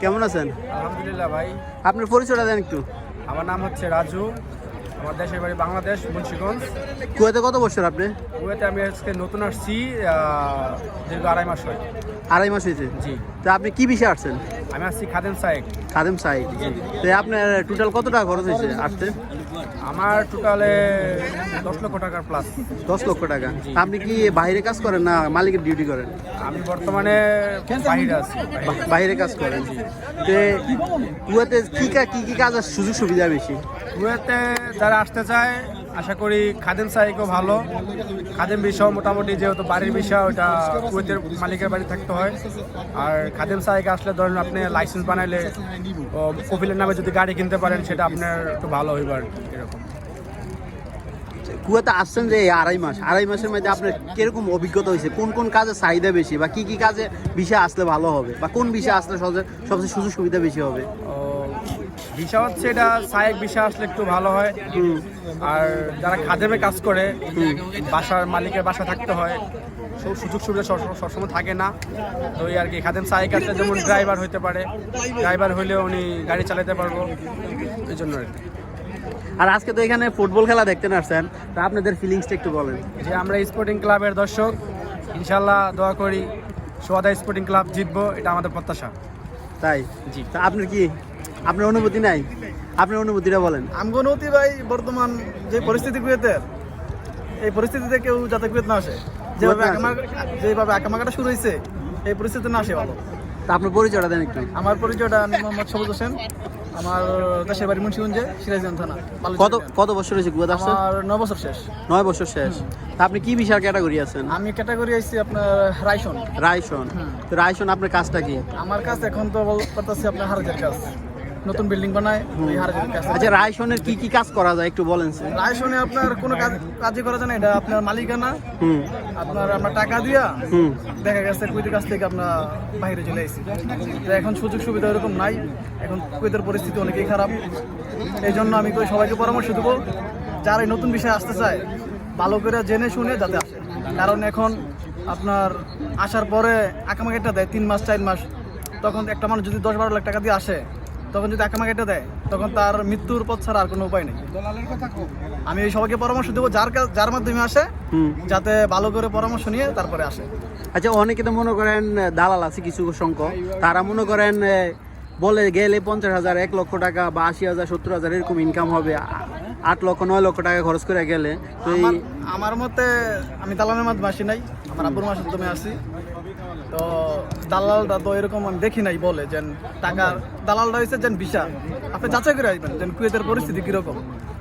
কেমন আছেন? আলহামদুলিল্লাহ ভাই। আপনার পরিচয়টা দেন একটু। আমার নাম হচ্ছে রাজু। আমার দেশের বাড়ি বাংলাদেশ মুন্সিগঞ্জ। কুয়েতে কত বছর আপনি? কুয়েতে আমি আজকে নতুন আসছি দীর্ঘ আড়াই মাস হয় আড়াই মাস হয়েছে? জি। তা আপনি কি বিষয়ে আসছেন? আমি আসছি খাদেম সাহেব। খাদেম সাই তো আপনার টোটাল কত টাকা খরচ হয়েছে আসতে? আমার টোটালে দশ লক্ষ টাকার প্লাস দশ লক্ষ টাকা। আপনি কি বাইরে কাজ করেন না মালিকের ডিউটি করেন? আমি বর্তমানে বাইরে আছি। বাইরে। কাজ করেন। তো কুয়েতে কী কী কাজ সুযোগ সুবিধা বেশি? কুয়েতে যারা আসতে চায় আশা করি খাদেম সাহেবও ভালো। খাদেম বিষয় মোটামুটি যেহেতু বাড়ির বিষয় ওটা কুয়েতের মালিকের বাড়ি থাকতে হয়। আর খাদেম সাহেবকে আসলে ধরেন আপনি লাইসেন্স বানাইলে কপিলের নামে যদি গাড়ি কিনতে পারেন সেটা আপনার একটু ভালো হইব আর কি, এরকম। কুয়েতে আসছেন যে এই আড়াই মাস আড়াই মাসের মধ্যে আপনার কীরকম অভিজ্ঞতা হয়েছে? কোন কোন কাজে চাহিদা বেশি? বা কি কি কাজে বিষয় আসলে ভালো হবে? বা কোন বিষয় আসলে সবচেয়ে সবচেয়ে সুযোগ সুবিধা বেশি হবে? ও ভিসা হচ্ছে এটা সাহেব ভিসা আসলে একটু ভালো হয়। আর যারা খাদেমে কাজ করে বাসার মালিকের বাসা থাকতে হয় সব সুযোগ সুবিধা সব- সবসময় থাকে না। তো এই আর কি খাদেম সাহেব আসলে যেমন ড্রাইভার হইতে পারে। ড্রাইভার হইলে উনি গাড়ি চালাতে পারব। এই জন্য আর কি। আর আজকে তো এখানে ফুটবল খেলা দেখতে আসছেন। তা আপনাদের ফিলিংসটা একটু বলেন। যে আমরা স্পোর্টিং ক্লাবের দর্শক ইনশাল্লাহ দোয়া করি সোয়াদা স্পোর্টিং ক্লাব জিতবো এটা আমাদের প্রত্যাশা। তাই? জি। তা আপনার কি আপনার অনুভূতি নাই? আপনার অনুভূতিটা বলেন। আমগনতি ভাই বর্তমান যে পরিস্থিতি কুয়েতের এই পরিস্থিতিতে কেউ যাতে কুয়েত না আসে। যেভাবে কুয়েত যেভাবে আকামাকাটা শুরু হয়েছে এই পরিস্থিতি না আসে ভালো। তা আপনার পরিচয়টা দেন একটু। আমার পরিচয়টা আমি মোহাম্মদ সবুজ হোসেন। আমার দেশের বাড়ি মুন্সিগঞ্জে সিরাজগঞ্জ থানা কত কত বছর হয়েছে কুয়েত আসছেন আমার ন বছর শেষ। নয় বছর শেষ। তা আপনি কি বিষয় ক্যাটাগরি আছেন? আমি ক্যাটাগরি আইছি আপনার রাইসন রায়সন। তো রায়সন আপনার কাজটা কি? আমার কাজ এখন তো বল করতেছি আপনার হারাজের কাজ। নতুন বিল্ডিং বানায় ওই হারাজের কাজ আচ্ছা রায়সনের কি কি কাজ করা যায় একটু বলেন স্যার রাইসনে আপনার কোনো কাজ কাজই করা যায় না এটা আপনার মালিকানা হুম। আপনার আমরা টাকা দিয়া দেখা গেছে কুয়েতের কাছ থেকে আমরা বাইরে চলে এসেছি তো এখন সুযোগ সুবিধা এরকম নাই এখন কুয়েতের পরিস্থিতি অনেকেই খারাপ। এই জন্য আমি কই সবাইকে পরামর্শ দেবো যারা এই নতুন বিষয়ে আসতে চায় ভালো করে জেনে শুনে যাতে আসে। কারণ এখন আপনার আসার পরে আকামাকেটা দেয় তিন মাস চার মাস তখন একটা মানুষ যদি দশ বারো লাখ টাকা দিয়ে আসে তখন যদি আকামাকেটা দেয় তখন তার মৃত্যুর পথ ছাড়া আর কোনো উপায় নেই। আমি ওই সবাইকে পরামর্শ দেবো যার যার মাধ্যমে আসে হুম। যাতে ভালো করে পরামর্শ নিয়ে তারপরে আসে। আচ্ছা অনেকে তো মনে করেন দালাল আছে কিছু সংখ্যক। তারা মনে করেন বলে গেলে পঞ্চাশ হাজার, এক লক্ষ টাকা বা আশি হাজার, সত্তর হাজার এরকম ইনকাম হবে। আট লক্ষ, নয় লক্ষ টাকা খরচ করে গেলে তো এই আমার মতে আমি দালালের মাধ্যমে বাসি নাই, আমার আব্বুর মাধ্যমে আসি। তো দালালটা তো এরকম আমি দেখি নাই বলে যেন টাকার দালালটা হয়েছে যেন বিশাল। আপনি যাচাই করে আসবেন যেন কুয়েতের পরিস্থিতি কীরকম।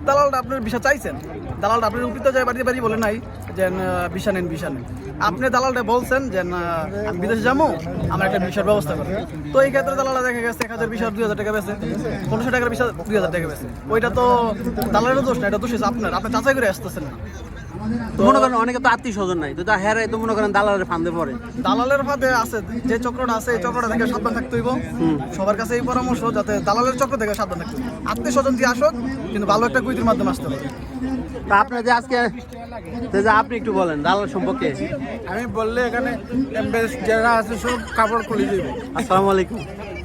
দালালটা আপনার ভিসা চাইছেন? দালালটা আপনার উপরিত যায় বাড়ি বাড়ি বলে নাই যে ভিসা নেন ভিসা নেন। আপনি দালালটা বলছেন যে আমি বিদেশে যাব, আমার একটা ভিসার ব্যবস্থা করেন। তো এই ক্ষেত্রে দালালটা দেখা গেছে, এক হাজার ভিসা দুই হাজার টাকা বেছে পনেরোশো টাকার ভিসা দুই হাজার টাকা বেছে ওইটা তো দালালের দোষ না, এটা দোষ আপনার। আপনি চাচাই করে আসতেছেন না। মনে করেন অনেকে তো আত্মীয় স্বজন নাই তো তা হ্যাঁ তো মনে করেন দালালের ফান্দে পড়ে। দালালের ফাঁদে আছে যে চক্রটা আছে এই চক্রটা থেকে সাবধান থাকতে হইব। সবার কাছে এই পরামর্শ যাতে দালালের চক্র থেকে সাবধান থাকতে আত্মীয় স্বজন দিয়ে আসুক কিন্তু ভালো একটা কুইতির মাধ্যমে আসতে হবে। তা আপনার যে আজকে যে আপনি একটু বলেন দালাল সম্পর্কে। আমি বললে এখানে যারা আছে সব কাপড় খুলে দেবে। আসসালামু আলাইকুম।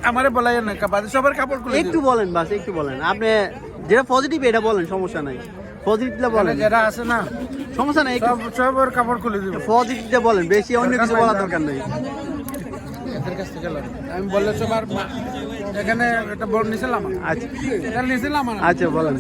আমারে বলাই না কাপড় সবার কাপড় খুলে একটু বলেন বাস একটু বলেন। আপনি যেটা পজিটিভ এটা বলেন সমস্যা নাই। পজিটিভটা বলেন। যারা আছে না সমস্যা নাই সব সবার কাপড় খুলে দেবে। পজিটিভটা বলেন বেশি অন্য কিছু বলার দরকার নেই। এদের কাছ থেকে আমি বললে এখানে একটা বড় নিছিলাম আচ্ছা। এটা নিছিলাম আচ্ছা বলেন।